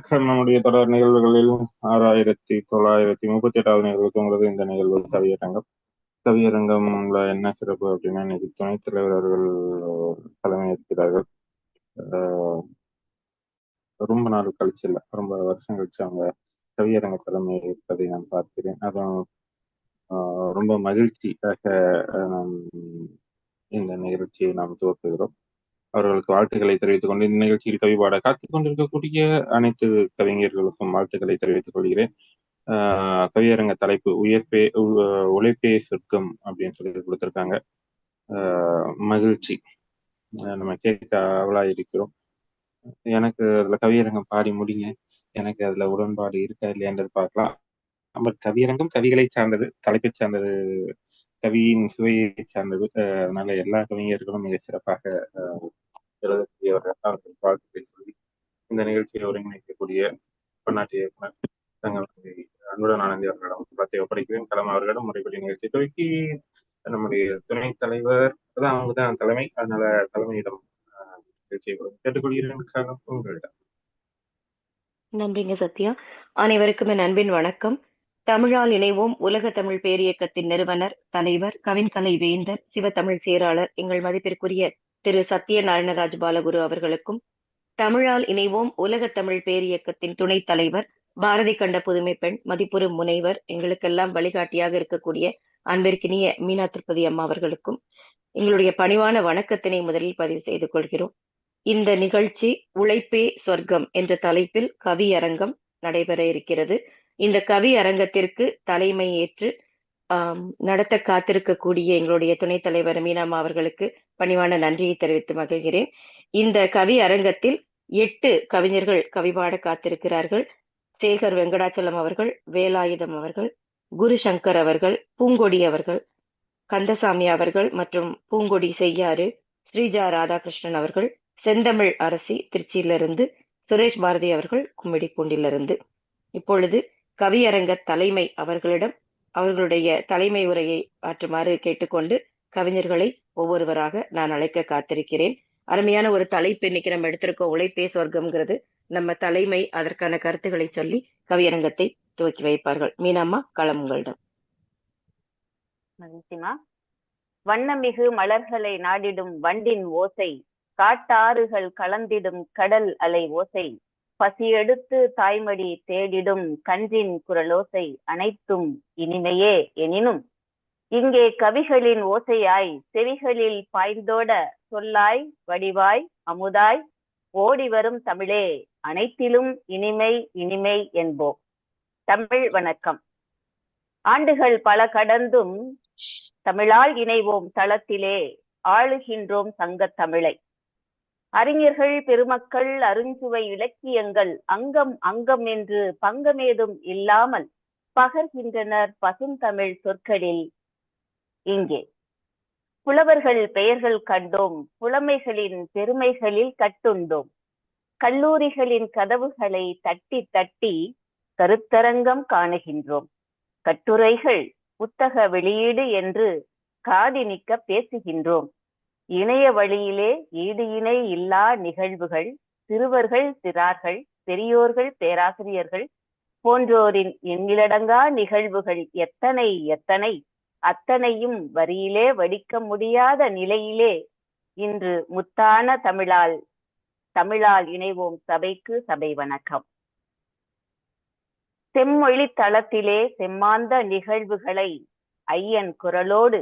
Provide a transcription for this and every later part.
வணக்கம். நம்முடைய தொடர் நிகழ்வுகளில் ஆறாயிரத்தி தொள்ளாயிரத்தி முப்பத்தி எட்டாவது நிகழ்வு தூங்குறது இந்த நிகழ்வு கவியரங்கம். கவியரங்கம்ல என்ன சிறப்பு அப்படின்னா இன்னைக்கு துணைத் தலைவர் அவர்கள் தலைமை ஆஹ் ரொம்ப நாள் கழிச்சு இல்லை ரொம்ப வருஷம் கழிச்சு அவங்க கவியரங்க தலைமை இருப்பதை நான் பார்க்கிறேன். அதுவும் ஆஹ் ரொம்ப மகிழ்ச்சியாக இந்த நிகழ்ச்சியை நாம் துவக்குகிறோம். அவர்களுக்கு வாழ்த்துக்களை தெரிவித்துக் கொண்டு இந்த நிகழ்ச்சியில் கவி பாட காத்துக் கொண்டிருக்கக்கூடிய அனைத்து கவிஞர்களுக்கும் வாழ்த்துக்களை தெரிவித்துக் கொள்கிறேன். ஆஹ் கவியரங்க தலைப்பு உயர்பே உ- உழைப்பே சொர்க்கம் அப்படின்னு சொல்லி கொடுத்திருக்காங்க. ஆஹ் மகிழ்ச்சி. நம்ம கேட்க அவளா இருக்கிறோம் எனக்கு அதுல கவியரங்கம் பாடி முடிங்க. எனக்கு அதுல உடன்பாடு இருக்கா இல்லையான்றது பார்க்கலாம். பட் கவியரங்கம் கவிகளை சார்ந்தது தலைப்பை சார்ந்தது கவியின் சுவையை சார்ந்தது அதனால எல்லா கவிஞர்களும் மிக சிறப்பாக ஆஹ் அவர்கள் வாழ்த்துக்களை சொல்லி இந்த நிகழ்ச்சியை ஒருங்கிணைக்கக்கூடிய பன்னாட்டு இயக்குனர் தங்களுடைய அன்புடன் ஆனந்தி அவர்களிடம் பற்றி ஒப்படைக்கிறேன். கலம் அவர்களிடம் முறைப்படி நிகழ்ச்சி துவக்கி நம்முடைய துணைத் தலைவர் அதான் அவங்க தான் தலைமை. அதனால தலைமையிடம் நிகழ்ச்சியை கேட்டுக்கொள்கிறேன். கலம் உங்களிடம். நன்றிங்க சத்யா. அனைவருக்கும் என் அன்பின் வணக்கம். தமிழால் இணைவோம் உலக தமிழ் பேரியக்கத்தின் நிறுவனர் தலைவர் கவின்கலை வேந்தர் சிவத்தமிழ் செயலாளர் எங்கள் மதிப்பிற்குரிய திரு சத்யநாராயணராஜ் பாலகுரு அவர்களுக்கும் தமிழால் இணைவோம் உலக தமிழ் பேரியக்கத்தின் துணைத் தலைவர் பாரதி கண்ட புதுமை பெண் மதிப்புறு முனைவர் எங்களுக்கெல்லாம் வழிகாட்டியாக இருக்கக்கூடிய அன்பிற்கினிய மீனா திருப்பதி அம்மா அவர்களுக்கும் எங்களுடைய பணிவான வணக்கத்தினை முதலில் பதிவு செய்து கொள்கிறோம். இந்த நிகழ்ச்சி உழைப்பே சொர்க்கம் என்ற தலைப்பில் கவியரங்கம் நடைபெற இருக்கிறது. இந்த கவி அரங்கத்திற்கு தலைமை ஏற்று நடத்த காத்திருக்கக்கூடிய எங்களுடைய துணைத் தலைவர் மீனாமா அவர்களுக்கு பணிவான நன்றியை தெரிவித்து மகிழ்கிறேன். இந்த கவி அரங்கத்தில் எட்டு கவிஞர்கள் கவிபாட காத்திருக்கிறார்கள். சேகர் வெங்கடாச்சலம் அவர்கள் வேலாயுதம் அவர்கள் குரு சங்கர் அவர்கள் பூங்கொடி அவர்கள் கந்தசாமி அவர்கள் மற்றும் பூங்கொடி செய்யாறு ஸ்ரீஜா ராதாகிருஷ்ணன் அவர்கள் செந்தமிழ் அரசி திருச்சியிலிருந்து சுரேஷ் பாரதி அவர்கள் கும்மிடிப்பூண்டிலிருந்து. இப்பொழுது கவியரங்க தலைமை அவர்களிடம் அவர்களுடைய தலைமை உரையை ஆற்றுமாறு கேட்டுக்கொண்டு கவிஞர்களை ஒவ்வொருவராக நான் அழைக்க காத்திருக்கிறேன். அருமையான ஒரு தலைப்பு இன்னைக்கு நம்ம எடுத்திருக்கோம். உழைப்பே சொர்க்கம்ங்கிறது. நம்ம தலைமை அதற்கான கருத்துக்களை சொல்லி கவியரங்கத்தை துவக்கி வைப்பார்கள். மீனம்மா களம் உங்களிடம். வண்ணமிகு மலர்களை நாடிடும் வண்டின் ஓசை காட்டாறுகள் கலந்திடும் கடல் அலை ஓசை பசியெடுத்து தாய்மடி தேடிடும் கன்றின் குரலோசை அனைத்தும் இனிமையே எனினும் இங்கே கவிகளின் ஓசையாய் செவிகளில் பாய்ந்தோட சொல்லாய் வடிவாய் அமுதாய் ஓடி வரும் தமிழே அனைத்திலும் இனிமை இனிமை என்போம் தமிழ் வணக்கம். ஆண்டுகள் பல கடந்தும் தமிழால் இணைவோம் தளத்திலே ஆளுகின்றோம் சங்கத் தமிழை. அறிஞர்கள் பெருமக்கள் அருஞ்சுவை இலக்கியங்கள் அங்கம் அங்கம் என்று பங்கமேதும் இல்லாமல் பகர்கின்றனர் பசுந்தமிழ் சொற்களில். இங்கே புலவர்கள் பெயர்கள் கண்டோம் புலமைகளின் பெருமைகளில் கட்டுண்டோம். கல்லூரிகளின் கதவுகளை தட்டி தட்டி கருத்தரங்கம் காணுகின்றோம். கட்டுரைகள் புத்தக வெளியீடு என்று காதி பேசுகின்றோம். இணைய வழியிலே ஈடு இணை இல்லா நிகழ்வுகள் சிறுவர்கள் சிறார்கள் பெரியோர்கள் பேராசிரியர்கள் போன்றோரின் எண்ணிலடங்கா நிகழ்வுகள் எத்தனை எத்தனை அத்தனையும் வரியிலே வடிக்க முடியாத நிலையிலே இன்று முத்தான தமிழால் தமிழால் இணைவோம் சபைக்கு சபை வணக்கம். செம்மொழி தளத்திலே செம்மாந்த நிகழ்வுகளை ஐயன் குரலோடு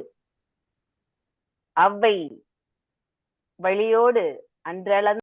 அவ்வை வழியோடு அன்றளந்த